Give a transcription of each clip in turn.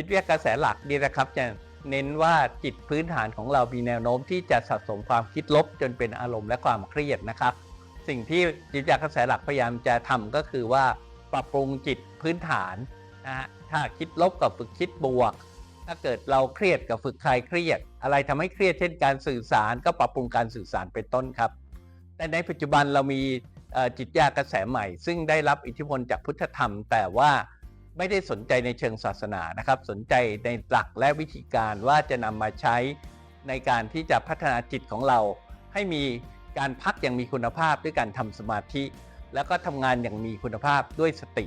จิตวิทยากระแสหลักนี่นะครับจะเน้นว่าจิตพื้นฐานของเรามีแนวโน้มที่จะสะสมความคิดลบจนเป็นอารมณ์และความเครียดนะครับ สิ่งที่จิตวิทยากระแสหลักพยายามจะทำก็คือว่าปรับปรุงจิตพื้นฐานนะฮะถ้าคิดลบกับฝึกคิดบวก ถ้าเกิดเราเครียดกับฝึกคลายเครียด อะไรทำให้เครียดเช่นการสื่อสารก็ปรับปรุงการสื่อสารเป็นต้นครับ แต่ในปัจจุบันเรามีจิตวิทยากระแสใหม่ ซึ่งได้รับอิทธิพลจากพุทธธรรม แต่ว่า ไม่ได้สนใจในเชิงศาสนานะครับ สนใจในหลักและวิธีการว่าจะนำมาใช้ในการที่จะพัฒนาจิตของเรา ให้มีการพักอย่างมีคุณภาพด้วยการทำสมาธิ แล้วก็ทำงานอย่างมีคุณภาพด้วยสติ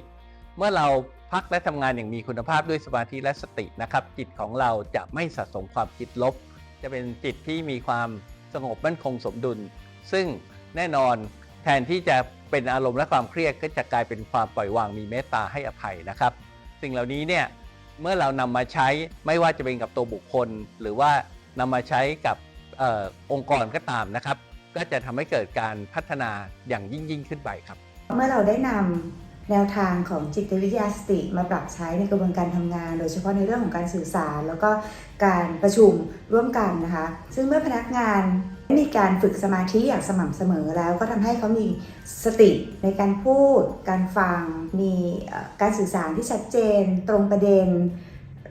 เมื่อเราพักและทำงานอย่างมีคุณภาพด้วยสมาธิและสตินะครับ จิตของเราจะไม่สะสมความคิดลบ จะเป็นจิตที่มีความสงบมั่นคงสมดุล ซึ่งแน่นอนแทนที่จะ เป็นอารมณ์และความเครียดก็จะกลายเป็นความปล่อยวางมีเมตตาให้อภัยนะครับ สิ่งเหล่านี้เนี่ยเมื่อเรานำมาใช้ไม่ว่าจะเป็นกับตัวบุคคล หรือว่านำมาใช้กับออองค์กรก็ตามนะครับ ก็จะทำให้เกิดการพัฒนาอย่างยิ่งยิ่งขึ้นไปครับ เมื่อเราได้นำแนวทางของจิตวิทยาสติมาปรับใช้ในกระบวนการทำงาน โดยเฉพาะในเรื่องของการสื่อสาร แล้วก็การประชุมร่วมกันนะคะ ซึ่งเมื่อพนักงาน มีการฝึกสมาธิอย่างสม่ำเสมอแล้วก็ทำให้เขามีสติในการพูด การฟัง มีการสื่อสารที่ชัดเจน ตรงประเด็น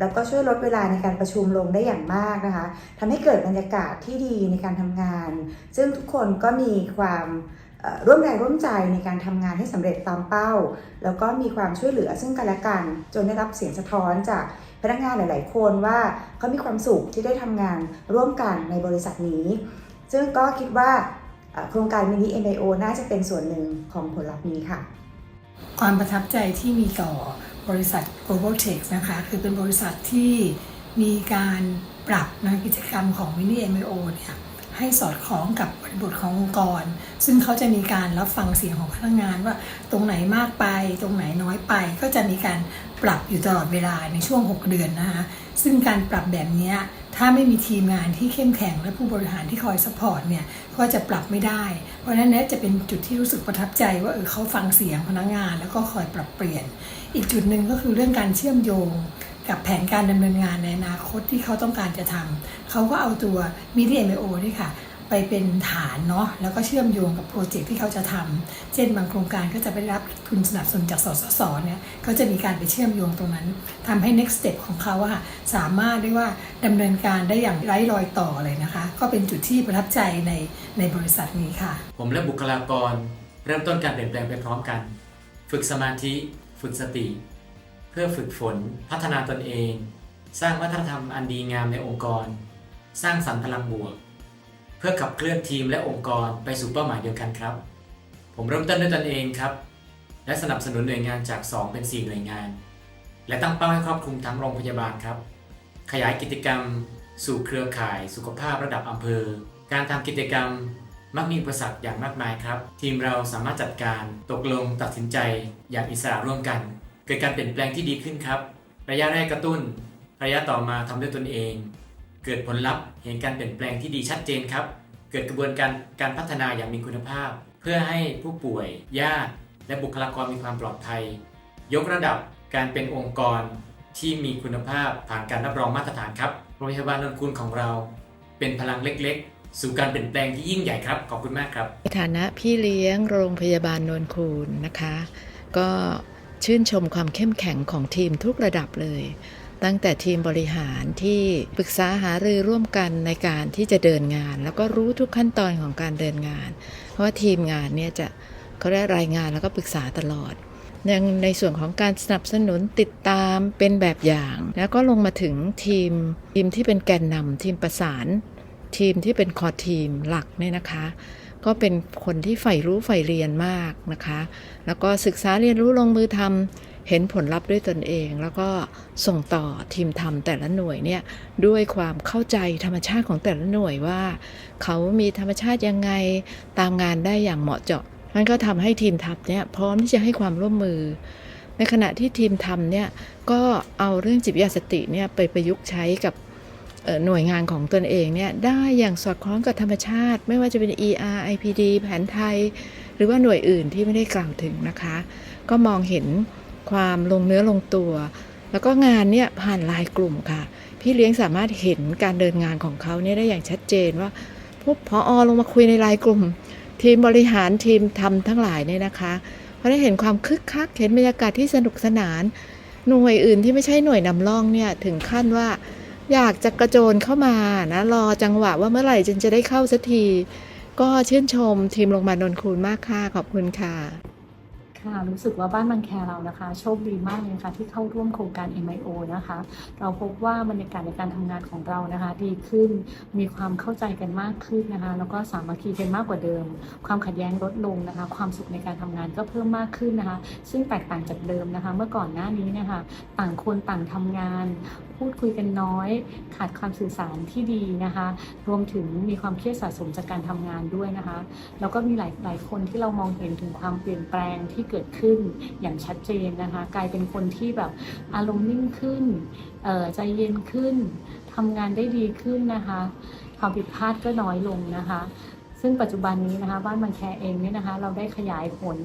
แล้วก็ช่วยลดเวลาในการประชุมลงได้อย่างมากนะคะทำให้เกิดบรรยากาศที่ดีในการทำงาน ซึ่งทุกคนก็มีความร่วมแรงร่วมใจในการทำงานให้สำเร็จตามเป้า แล้วก็มีความช่วยเหลือซึ่งกันและกัน จนได้รับเสียงสะท้อนจากพนักงานหลาย ๆ คนว่าเขามีความสุขที่ได้ทำงานร่วมกันในบริษัทนี้ ซึ่งก็คิดว่าโครงการมินิ MIO น่าจะเป็นส่วนหนึ่งของผลลัพธ์นี้ค่ะ ความประทับใจที่มีต่อบริษัท Global Tech นะคะ คือเป็นบริษัทที่มีการปรับนะกิจกรรมของ Mini MIO เนี่ยให้สอดคล้องกับบริบทขององค์กร ซึ่งเขาจะมีการรับฟังเสียงของพนักงานว่าตรงไหนมากไป ตรงไหนน้อยไป ก็จะมีการปรับอยู่ตลอดเวลาในช่วง 6 เดือนนะคะซึ่งการปรับแบบนี้ ถ้าไม่มีทีมงานที่เข้มแข็งและผู้บริหารที่คอยสปอร์ตเนี่ยก็จะปรับไม่ได้ เพราะฉะนั้นเนี่ยจะเป็นจุดที่รู้สึกประทับใจว่าเออเขาฟังเสียงพนักงาน แล้วก็คอยปรับเปลี่ยน อีกจุดหนึ่งก็คือเรื่องการเชื่อมโยงกับแผนการดำเนินงานในอนาคตที่เขาต้องการจะทำเขาก็เอาตัว Media MO นี่ค่ะ ไปเป็นฐานเนาะแล้วก็เชื่อมโยงกับโปรเจกต์ที่เขาจะทำเช่นบางโครงการก็จะไปรับทุนสนับสนุนจากสสสเนี่ยก็จะมีการไปเชื่อมโยงตรงนั้นทำให้ next step ของเขาอะค่ะสามารถได้ว่าดำเนินการได้อย่างไร้รอยต่อเลยนะคะ ก็เป็นจุดที่ประทับใจในในบริษัทนี้ค่ะ ผมและบุคลากรเริ่มต้นการเปลี่ยนแปลงไปพร้อมกัน ฝึกสมาธิ ฝึกสติ เพื่อฝึกฝนพัฒนาตนเอง สร้างวัฒนธรรมอันดีงามในองค์กร สร้างสรรค์พลังบวก เพื่อขับเคลื่อนทีมและองค์กรไปสู่เป้าหมายเดียวกันครับ ผมเริ่มต้นด้วยตนเองครับ และสนับสนุนหน่วยงานจาก 2 เป็น 4 หน่วยงาน และตั้งเป้าให้ครอบคลุมทั้งโรงพยาบาลครับ ขยายกิจกรรม สู่เครือข่าย สุขภาพระดับอำเภอ การทำกิจกรรมมักมีอุปสรรคอย่างมากมายครับ ทีมเราสามารถจัดการตกลงตัดสินใจอย่างอิสระร่วมกัน เกิดการเปลี่ยนแปลงที่ดีขึ้นครับ ระยะแรกกระตุ้น ระยะต่อมาทำด้วยตนเอง เกิดผลลัพธ์เห็นการเปลี่ยนแปลงที่ดีชัดเจนครับ เกิดกระบวนการการพัฒนาอย่างมีคุณภาพ เพื่อให้ผู้ป่วยญาติและบุคลากรมีความปลอดภัย ยกระดับการเป็นองค์กรที่มีคุณภาพผ่านการรับรองมาตรฐานครับโรงพยาบาลนนคุณของเรา เป็นพลังเล็กๆ สู่การเปลี่ยนแปลงที่ยิ่งใหญ่ครับ ขอบคุณมากครับในฐานะพี่เลี้ยงโรงพยาบาลนนคูนนะคะ ก็ชื่นชมความเข้มแข็งของทีมทุกระดับเลย ตั้งแต่ทีมบริหารที่ปรึกษาหารือร่วมกันในการที่จะเดินงาน แล้วก็รู้ทุกขั้นตอนของการเดินงาน เพราะว่าทีมงานเนี่ยจะเขาได้รายงานแล้วก็ปรึกษาตลอดยังในส่วนของการสนับสนุนติดตามเป็นแบบอย่าง แล้วก็ลงมาถึงทีมทีมที่เป็นแกนนำทีมประสาน ทีมที่เป็นคอทีมหลักเนี่ยนะคะ ก็เป็นคนที่ใฝ่รู้ใฝ่เรียนมากนะคะ แล้วก็ศึกษาเรียนรู้ลงมือทำ เห็นผลลัพธ์ด้วยตนเอง แล้วก็ส่งต่อทีมทำแต่ละหน่วยเนี่ยด้วยความเข้าใจธรรมชาติของแต่ละหน่วยว่า เขามีธรรมชาติยังไงตามงานได้อย่างเหมาะเจาะมันก็ทำให้ทีมทัพเนี่ยพร้อมที่จะให้ความร่วมมือ ในขณะที่ทีมทำเนี่ยก็เอาเรื่องจิตวิทยาสติเนี่ยไปประยุกต์ใช้กับหน่วยงานของตนเองเนี่ยได้อย่างสอดคล้องกับธรรมชาติ ไม่ว่าจะเป็น ER IPD แผนไทย หรือว่าหน่วยอื่นที่ไม่ได้กล่าวถึงนะคะ ก็มองเห็น ความลงเนื้อลงตัว แล้วก็งานเนี่ยผ่านลน์กลุ่มค่ะ พี่เลี้ยงสามารถเห็นการเดินงานของเขาเนี่ยได้อย่างชัดเจนว่าพวกพออลงมาคุยในลน์กลุ่ม ทีมบริหารทีมทำทั้งหลายเนี่ยนะคะเพราะได้เห็นความคึกคักเห็นบรรยากาศที่สนุกสนาน หน่วยอื่นที่ไม่ใช่หน่วยนำร่องเนี่ยถึงขั้นว่าอยากจะกระโจนเข้ามานะรอจังหวะว่าเมื่อไหร่ฉันจะได้เข้าสักที ก็ชื่นชมทีมโรงพยาบาลนนคูนมากค่ะ ขอบคุณค่ะ ค่ะรู้สึกว่าบ้านบางแคเรานะคะ โชคดีมากเลยค่ะที่เข้าร่วมโครงการ MIO นะคะ เราพบว่าบรรยากาศในการทำงานของเรานะคะ ดีขึ้นมีความเข้าใจกันมากขึ้นนะคะ แล้วก็สามัคคีกันมากกว่าเดิม ความขัดแย้งลดลงนะคะ ความสุขในการทำงานก็เพิ่มมากขึ้นนะคะ ซึ่งแตกต่างจากเดิมนะคะ เมื่อก่อนหน้านี้นะคะ ต่างคนต่างทำงาน พูดคุยกันน้อย ขาดความสื่อสารที่ดีนะคะ รวมถึงมีความเครียดสะสมจากการทำงานด้วยนะคะ แล้วก็มีหลายหลายคนที่เรามองเห็นถึงความเปลี่ยนแปลงที่เกิดขึ้นอย่างชัดเจนนะคะ กลายเป็นคนที่แบบอารมณ์นิ่งขึ้นใจเย็นขึ้นทำงานได้ดีขึ้นนะคะความผิดพลาดก็น้อยลงนะคะ ซึ่งปัจจุบันนี้นะคะบ้านบางแคเองเนี่ยนะคะ เราได้ขยายผล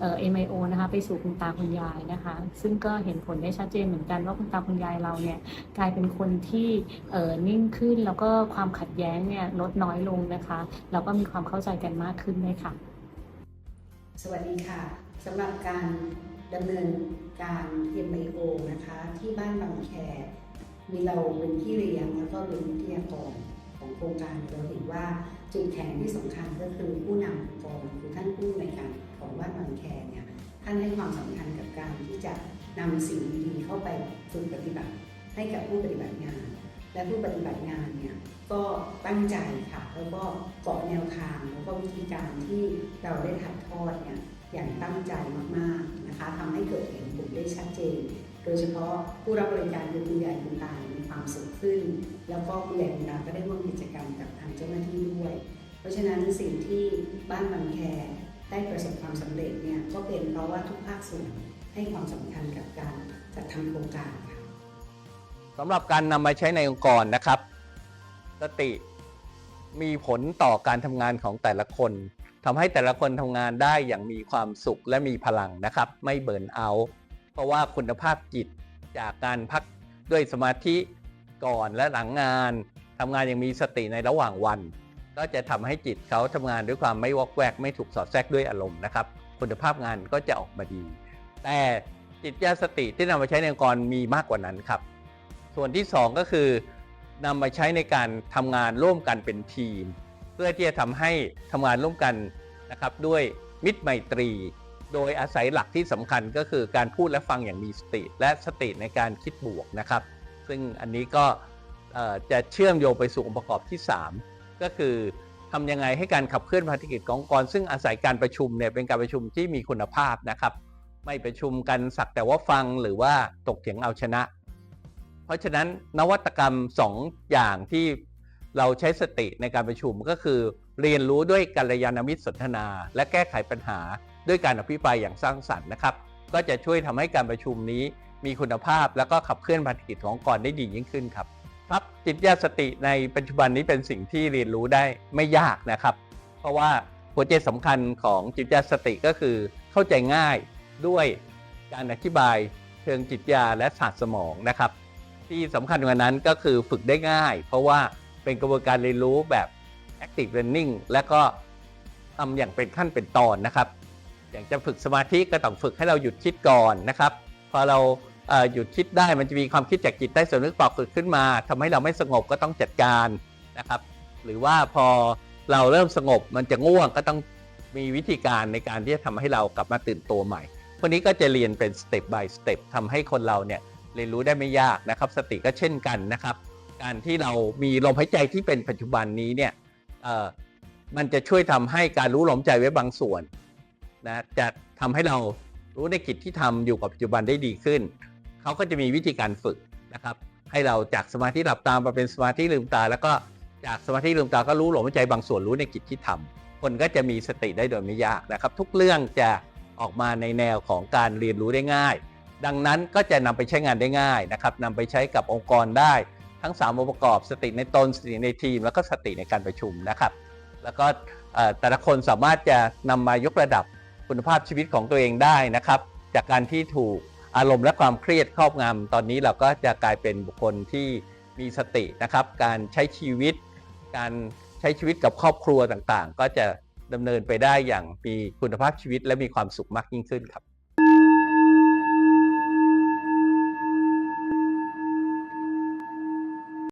เอ่อ MIO นะคะไปสู่คุณตาคุณยายนะคะ ซึ่งก็เห็นผลได้ชัดเจนเหมือนกันว่าคุณตาคุณยายเราเนี่ยกลายเป็นคนที่เอ่อนิ่งขึ้นแล้วก็ความขัดแย้งเนี่ยลดน้อยลงนะคะ แล้วก็มีความเข้าใจกันมากขึ้นด้วยค่ะ สวัสดีค่ะสำหรับการดำเนินการ MIO นะคะ ที่บ้านบางแค มีเราเป็นพี่เลี้ยงแล้วก็เป็นวิทยากรของโครงการเราเห็นว่าจุดแข็งที่สำคัญก็คือผู้นำองค์กรคือท่านผู้ในการของบ้านบางแคเนี่ยท่านให้ความสำคัญกับการที่จะนำสิ่งดีๆเข้าไปฝึกปฏิบัติให้กับผู้ปฏิบัติงาน และผู้ปฏิบัติงานเนี่ยก็ตั้งใจค่ะแล้วก็เกาะแนวทางแล้วก็วิธีการที่เราได้ถ่ายทอดเนี่ยอย่างตั้งใจมากๆนะคะทำให้เกิดเห็นผลได้ชัดเจน โดยเฉพาะผู้รับบริการคือคุณยายคุณตามีความสุขขึ้น แล้วก็คุณยายคุณตาก็ได้ร่วมกิจกรรมกับทางเจ้าหน้าที่ด้วย เพราะฉะนั้นสิ่งที่บ้านบางแคได้ประสบความสำเร็จเนี่ยก็เป็นเพราะว่าทุกภาคส่วนให้ความสำคัญกับการจัดทำโครงการ สำหรับการนำมาใช้ในองค์กรนะครับ สติมีผลต่อการทำงานของแต่ละคนทำให้แต่ละคนทำงานได้อย่างมีความสุขและมีพลังนะครับ ไม่เบิร์นเอา เพราะว่าคุณภาพจิตจากการพักด้วยสมาธิก่อนและหลังงานทำงานอย่างมีสติในระหว่างวัน ก็จะทำให้จิตเขาทำงานด้วยความไม่วอกแวก ไม่ถูกสอดแทรกด้วยอารมณ์นะครับ คุณภาพงานก็จะออกมาดี แต่จิตญาสติที่นำมาใช้ในองค์กรมีมากกว่านั้นครับ ส่วนที่ 2 ก็คือนำมาใช้ในการทำงานร่วมกันเป็นทีม เพื่อที่จะทำให้ทำงานร่วมกันนะครับด้วยมิตรไมตรี โดยอาศัยหลักที่สำคัญก็คือการพูดและฟังอย่างมีสติ และสติในการคิดบวกนะครับ ซึ่งอันนี้ก็จะเชื่อมโยงไปสู่องค์ประกอบที่ 3 ก็คือทำยังไงให้การขับเคลื่อนภารกิจขององค์กร ซึ่งอาศัยการประชุมเนี่ยเป็นการประชุมที่มีคุณภาพนะครับ ไม่ประชุมกันสักแต่ว่าฟังหรือว่าตกเถียงเอาชนะ เพราะฉะนั้นนวัตกรรม 2 อย่างที่เราใช้สติในการประชุมก็คือ เรียนรู้ด้วยกัลยาณมิตรสนทนา และแก้ไขปัญหาด้วยการอภิปรายอย่างสร้างสรรค์นะครับ ก็จะช่วยทำให้การประชุมนี้มีคุณภาพ แล้วก็ขับเคลื่อนภารกิจขององค์กรได้ดียิ่งขึ้นครับครับจิตญาสติในปัจจุบันนี้เป็นสิ่งที่เรียนรู้ได้ไม่ยากนะครับ เพราะว่าหัวใจสำคัญของจิตญาสติก็คือเข้าใจง่ายด้วยการอธิบายเชิงจิตญาและศาสตร์สมองนะครับ ที่สำคัญกว่านั้นก็คือฝึกได้ง่าย เพราะว่าเป็นกระบวนการเรียนรู้แบบ active learning และก็ทำอย่างเป็นขั้นเป็นตอนนะครับ อย่างจะฝึกสมาธิก็ต้องฝึกให้เราหยุดคิดก่อนนะครับ พอเราเหยุดคิดได้มันจะมีความคิดจากจิตใต้สำนึกปรากฏขึ้นมาทำให้เราไม่สงบก็ต้องจัดการนะครับ หรือว่าพอเราเริ่มสงบมันจะง่วงก็ต้องมีวิธีการในการที่จะทำให้เรากลับมาตื่นตัวใหม่พวกนี้ก็จะเรียนเป็นสเต็ป by สเต็ปทำให้คนเราเนี่ย เรียนรู้ได้ไม่ยากนะครับ สติก็เช่นกันนะครับ การที่เรามีลมหายใจที่เป็นปัจจุบันนี้เนี่ยมันจะช่วยทำให้การรู้ลมใจไว้บางส่วนนะจะทำให้เรารู้ในกิจที่ทำอยู่กับปัจจุบันได้ดีขึ้น เขาก็จะมีวิธีการฝึกนะครับ ให้เราจากสมาธิหลับตามาเป็นสมาธิลืมตา แล้วก็จากสมาธิลืมตาก็รู้ลมหายใจบางส่วนรู้ในกิจที่ทำคนก็จะมีสติได้โดยไม่ยากนะครับ ทุกเรื่องจะออกมาในแนวของการเรียนรู้ได้ง่าย ดังนั้นก็จะนำไปใช้งานได้ง่ายนะครับนำไปใช้กับองค์กรได้ทั้ง 3 องค์ประกอบสติในตนสติในทีม แล้วก็สติในการประชุมนะครับ แล้วก็แต่ละคนสามารถจะนำมายกระดับคุณภาพชีวิตของตัวเองได้นะครับ จากการที่ถูกอารมณ์และความเครียดครอบงำตอนนี้เราก็จะกลายเป็นบุคคลที่มีสตินะครับ การใช้ชีวิต การใช้ชีวิตกับครอบครัวต่างๆ ก็จะดำเนินไปได้อย่างมีคุณภาพชีวิตและมีความสุขมากยิ่งขึ้นครับ